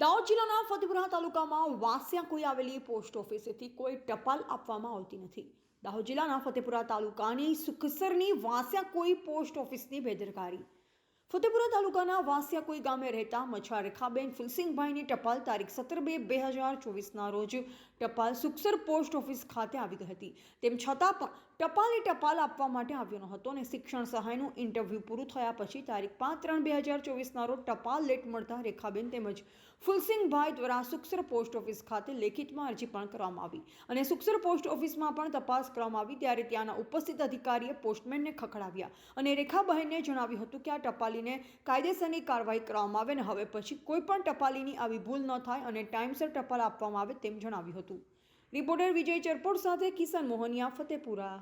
દાહોદ જિલ્લાના ફતેપુરા તાલુકામાં વાસિયા કોઈ આવેલી પોસ્ટ ઓફિસેથી કોઈ ટપાલ આપવામાં આવતી નથી. દાહોદ જિલ્લાના ફતેપુરા તાલુકાની સુખસરની વાસ્યા કોઈ પોસ્ટ ઓફિસની બેદરકારી. ફતેપુરા તાલુકાના વાસિયા કોઈ ગામે રહેતા મછા રેખાબેન ફુલસિંહભાઈની ટપાલ તારીખ સત્તર બે બે હજાર ચોવીસના રોજ ટપાલ સુખસર પોસ્ટ ઓફિસ ખાતે આવી ગઈ હતી. તેમ છતાં પણ ટપાલે ટપાલ આપવા માટે આવ્યો ન હતો અને શિક્ષણ સહાયનું ઇન્ટરવ્યૂ પૂરું થયા પછી તારીખ પાંચ ત્રણ બે હજાર ચોવીસના રોજ ટપાલ લેટ મળતા રેખાબેન તેમજ ફુલસિંહભાઈ દ્વારા સુખસર પોસ્ટ ઓફિસ ખાતે લેખિતમાં અરજી પણ કરવામાં આવી અને સુખસર પોસ્ટ ઓફિસમાં પણ તપાસ કરવામાં આવી ત્યારે ત્યાંના ઉપસ્થિત અધિકારીએ પોસ્ટમેનને ખખડાવ્યા અને રેખાબહેનને જણાવ્યું હતું કે આ ટપાલીને કાયદેસરની કાર્યવાહી કરવામાં આવે અને હવે પછી કોઈ પણ ટપાલીની આવી ભૂલ ન થાય અને ટાઈમસર ટપાલ આપવામાં આવે તેમ જણાવ્યું હતું. રિપોર્ટર વિજય ચરપોટ સાથે કિશન મોહનિયા, ફતેપુરા.